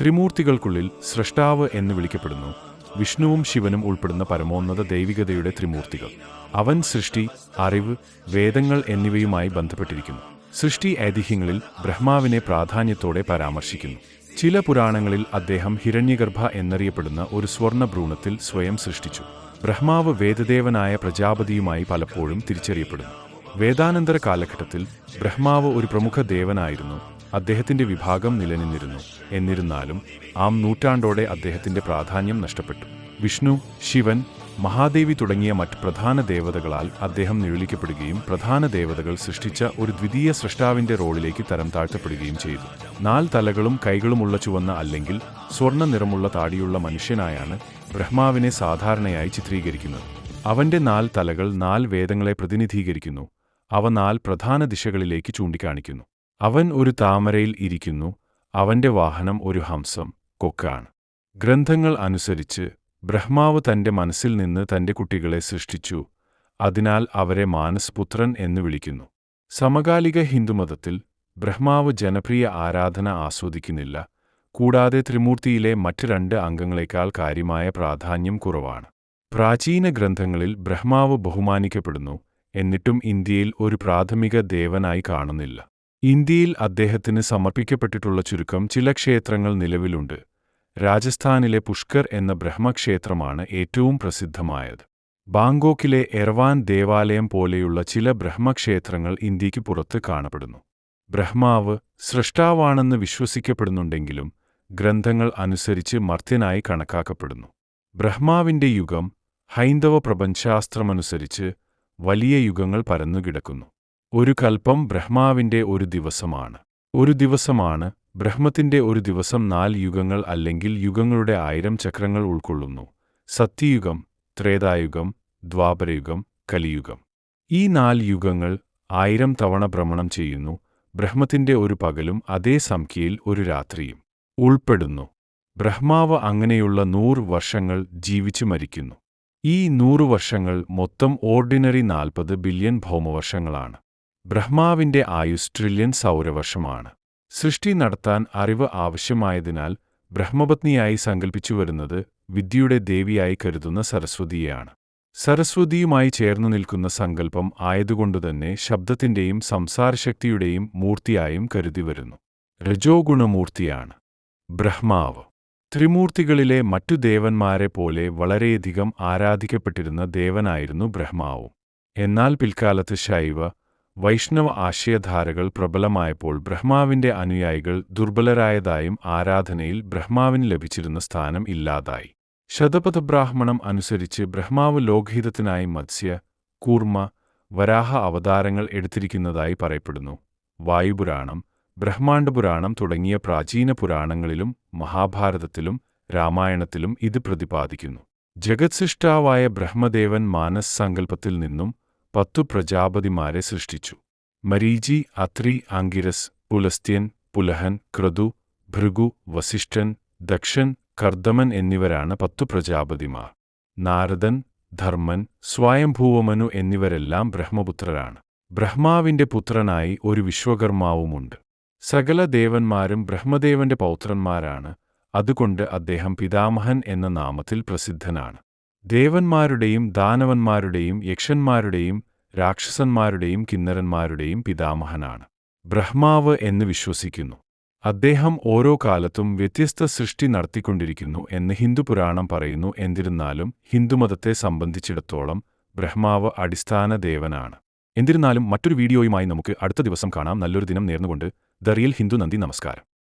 ത്രിമൂർത്തികൾക്കുള്ളിൽ സൃഷ്ടാവ് എന്ന് വിളിക്കപ്പെടുന്നു. വിഷ്ണുവും ശിവനും ഉൾപ്പെടുന്ന പരമോന്നത ദൈവികതയുടെ ത്രിമൂർത്തികൾ. അവൻ സൃഷ്ടി അറിവ് വേദങ്ങൾ എന്നിവയുമായി ബന്ധപ്പെട്ടിരിക്കുന്നു. സൃഷ്ടി ഐതിഹ്യങ്ങളിൽ ബ്രഹ്മാവിനെ പ്രാധാന്യത്തോടെ പരാമർശിക്കുന്നു. ചില പുരാണങ്ങളിൽ അദ്ദേഹം ഹിരണ്യഗർഭ എന്നറിയപ്പെടുന്ന ഒരു സ്വർണ ഭ്രൂണത്തിൽ സ്വയം സൃഷ്ടിച്ചു. ബ്രഹ്മാവ് വേദദേവനായ പ്രജാപതിയുമായി പലപ്പോഴും തിരിച്ചറിയപ്പെടുന്നു. വേദാനന്തര കാലഘട്ടത്തിൽ ബ്രഹ്മാവ് ഒരു പ്രമുഖ ദേവനായിരുന്നു. അദ്ദേഹത്തിന്റെ വിഭാഗം നിലനിന്നിരുന്നു. എന്നിരുന്നാലും ആം നൂറ്റാണ്ടോടെ അദ്ദേഹത്തിന്റെ പ്രാധാന്യം നഷ്ടപ്പെട്ടു. വിഷ്ണു ശിവൻ മഹാദേവി തുടങ്ങിയ മറ്റ് പ്രധാന ദേവതകളാൽ അദ്ദേഹം നിഴലിക്കപ്പെടുകയും പ്രധാന ദേവതകൾ സൃഷ്ടിച്ച ഒരു ദ്വിതീയ സൃഷ്ടാവിന്റെ റോളിലേക്ക് തരം താഴ്ത്തപ്പെടുകയും ചെയ്തു. നാല് തലകളും കൈകളുമുള്ള ചുവന്ന അല്ലെങ്കിൽ സ്വർണ നിറമുള്ള താടിയുള്ള മനുഷ്യനായാണ് ബ്രഹ്മാവിനെ സാധാരണയായി ചിത്രീകരിക്കുന്നത്. അവന്റെ നാല് തലകൾ നാല് വേദങ്ങളെ പ്രതിനിധീകരിക്കുന്നു. അവ നാല് പ്രധാന ദിശകളിലേക്ക് ചൂണ്ടിക്കാണിക്കുന്നു. അവൻ ഒരു താമരയിൽ ഇരിക്കുന്നു അവന്റെ വാഹനം ഒരു ഹംസം കൊക്കാണ്. ഗ്രന്ഥങ്ങൾ അനുസരിച്ച് ബ്രഹ്മാവ് തന്റെ മനസ്സിൽ നിന്ന് തന്റെ കുട്ടികളെ സൃഷ്ടിച്ചു അതിനാൽ അവരെ മാനസ്പുത്രൻ എന്ന് വിളിക്കുന്നു. സമകാലിക ഹിന്ദുമതത്തിൽ ബ്രഹ്മാവ് ജനപ്രിയ ആരാധന ആസ്വദിക്കുന്നില്ല കൂടാതെ ത്രിമൂർത്തിയിലെ മറ്റ് രണ്ട് അംഗങ്ങളെക്കാൾ കാര്യമായ പ്രാധാന്യം കുറവാണ്. പ്രാചീന ഗ്രന്ഥങ്ങളിൽ ബ്രഹ്മാവ് ബഹുമാനിക്കപ്പെടുന്നു എന്നിട്ടും ഇന്ത്യയിൽ ഒരു പ്രാഥമിക ദേവനായി കാണുന്നില്ല. ഇന്ത്യയിൽ അദ്ദേഹത്തിന് സമർപ്പിക്കപ്പെട്ടിട്ടുള്ള ചുരുക്കം ചില ക്ഷേത്രങ്ങൾ നിലവിലുണ്ട്. രാജസ്ഥാനിലെ പുഷ്കർ എന്ന ബ്രഹ്മക്ഷേത്രമാണ് ഏറ്റവും പ്രസിദ്ധമായത്. ബാങ്കോക്കിലെ എർവാൻ ദേവാലയം പോലെയുള്ള ചില ബ്രഹ്മക്ഷേത്രങ്ങൾ ഇന്ത്യയ്ക്ക് പുറത്ത് കാണപ്പെടുന്നു. ബ്രഹ്മാവ് സൃഷ്ടാവാണെന്ന് വിശ്വസിക്കപ്പെടുന്നുണ്ടെങ്കിലും ഗ്രന്ഥങ്ങൾ അനുസരിച്ച് മർത്യനായി കണക്കാക്കപ്പെടുന്നു. ബ്രഹ്മാവിന്റെ യുഗം ഹൈന്ദവ പ്രപഞ്ചാസ്ത്രമനുസരിച്ച് വലിയ യുഗങ്ങൾ പരന്നുകിടക്കുന്നു. ഒരു കൽപ്പം ബ്രഹ്മാവിന്റെ ഒരു ദിവസമാണ്. ഒരു ദിവസമാണ് ബ്രഹ്മത്തിന്റെ ഒരു ദിവസം നാല് യുഗങ്ങൾ അല്ലെങ്കിൽ യുഗങ്ങളുടെ ആയിരം ചക്രങ്ങൾ ഉൾക്കൊള്ളുന്നു. സത്യയുഗം ത്രേതായുഗം ദ്വാപരയുഗം കലിയുഗം. ഈ നാല് യുഗങ്ങൾ ആയിരം തവണ ഭ്രമണം ചെയ്യുന്നു ബ്രഹ്മത്തിന്റെ ഒരു പകലും അതേ സംഖ്യയിൽ ഒരു രാത്രിയും. ഉൾപ്പെടുന്നു. ബ്രഹ്മാവ് അങ്ങനെയുള്ള നൂറ് വർഷങ്ങൾ ജീവിച്ചു മരിക്കുന്നു. ഈ നൂറു വർഷങ്ങൾ മൊത്തം ഓർഡിനറി നാൽപ്പത് ബില്യൺ ഭൗമവർഷങ്ങളാണ്. ബ്രഹ്മാവിന്റെ ആയുസ് ട്രില്യൺ സൗരവർഷമാണ്. സൃഷ്ടി നടത്താൻ അറിവ് ആവശ്യമായതിനാൽ ബ്രഹ്മപത്നിയായി സങ്കൽപ്പിച്ചുവരുന്നത് വിദ്യയുടെ ദേവിയായി കരുതുന്ന സരസ്വതിയെയാണ്. സരസ്വതിയുമായി ചേർന്നു നിൽക്കുന്ന സങ്കല്പം ആയതുകൊണ്ടുതന്നെ ശബ്ദത്തിന്റെയും സംസാരശക്തിയുടെയും മൂർത്തിയായും കരുതിവരുന്നു രജോഗുണമൂർത്തിയാണ് ബ്രഹ്മാവ്. ത്രിമൂർത്തികളിലെ മറ്റു ദേവന്മാരെ പോലെ വളരെയധികം ആരാധിക്കപ്പെട്ടിരുന്ന ദേവനായിരുന്നു ബ്രഹ്മാവും. എന്നാൽ പിൽക്കാലത്ത് ശൈവ വൈഷ്ണവ ആശയധാരകൾ പ്രബലമായപ്പോൾ ബ്രഹ്മാവിന്റെ അനുയായികൾ ദുർബലരായതായും ആരാധനയിൽ ബ്രഹ്മാവിന് ലഭിച്ചിരുന്ന സ്ഥാനം ഇല്ലാതായി. ശതപഥബ്രാഹ്മണം അനുസരിച്ച് ബ്രഹ്മാവ് ലോകഹിതത്തിനായി മത്സ്യ കൂർമ്മ വരാഹ അവതാരങ്ങൾ എടുത്തിരിക്കുന്നതായി പറയപ്പെടുന്നു. വായുപുരാണം ബ്രഹ്മാണ്ഡപുരാണം തുടങ്ങിയ പ്രാചീന പുരാണങ്ങളിലും മഹാഭാരതത്തിലും രാമായണത്തിലും ഇത് പ്രതിപാദിക്കുന്നു. ജഗത്സൃഷ്ടാവായ ബ്രഹ്മദേവൻ മാനസ് സങ്കല്പത്തിൽ നിന്നും പത്തു പ്രജാപതിമാരെ സൃഷ്ടിച്ചു. മരീജി അത്രി ആങ്കിരസ് പുലസ്ത്യൻ പുലഹൻ ക്രതു ഭൃഗു വസിഷ്ഠൻ ദക്ഷൻ കർദമൻ എന്നിവരാണ് പത്തു പ്രജാപതിമാർ. നാരദൻ ധർമ്മൻ സ്വയംഭൂവമനു എന്നിവരെല്ലാം ബ്രഹ്മപുത്രരാണ്. ബ്രഹ്മാവിന്റെ പുത്രനായി ഒരു വിശ്വകർമാവുമുണ്ട്. സകല ദേവന്മാരും ബ്രഹ്മദേവന്റെ പൗത്രന്മാരാണ്. അതുകൊണ്ട് അദ്ദേഹം പിതാമഹൻ എന്ന നാമത്തിൽ പ്രസിദ്ധനാണ്. ദേവന്മാരുടെയും ദാനവന്മാരുടെയും യക്ഷന്മാരുടെയും രാക്ഷസന്മാരുടെയും കിന്നരന്മാരുടെയും പിതാമഹനാണ്. ബ്രഹ്മാവ് എന്ന് വിശ്വസിക്കുന്നു. അദ്ദേഹം ഓരോ കാലത്തും വ്യത്യസ്ത സൃഷ്ടി നടത്തിക്കൊണ്ടിരിക്കുന്നു എന്ന് ഹിന്ദുപുരാണം പറയുന്നു. എന്നിരുന്നാലും ഹിന്ദുമതത്തെ സംബന്ധിച്ചിടത്തോളം ബ്രഹ്മാവ് അടിസ്ഥാന ദേവനാണ്. എന്നിരുന്നാലും മറ്റൊരു വീഡിയോയുമായി നമുക്ക് അടുത്ത ദിവസം കാണാം. നല്ലൊരു ദിനം നേർന്നുകൊണ്ട്. ദ റിയൽ ഹിന്ദു നന്ദി. നമസ്കാരം.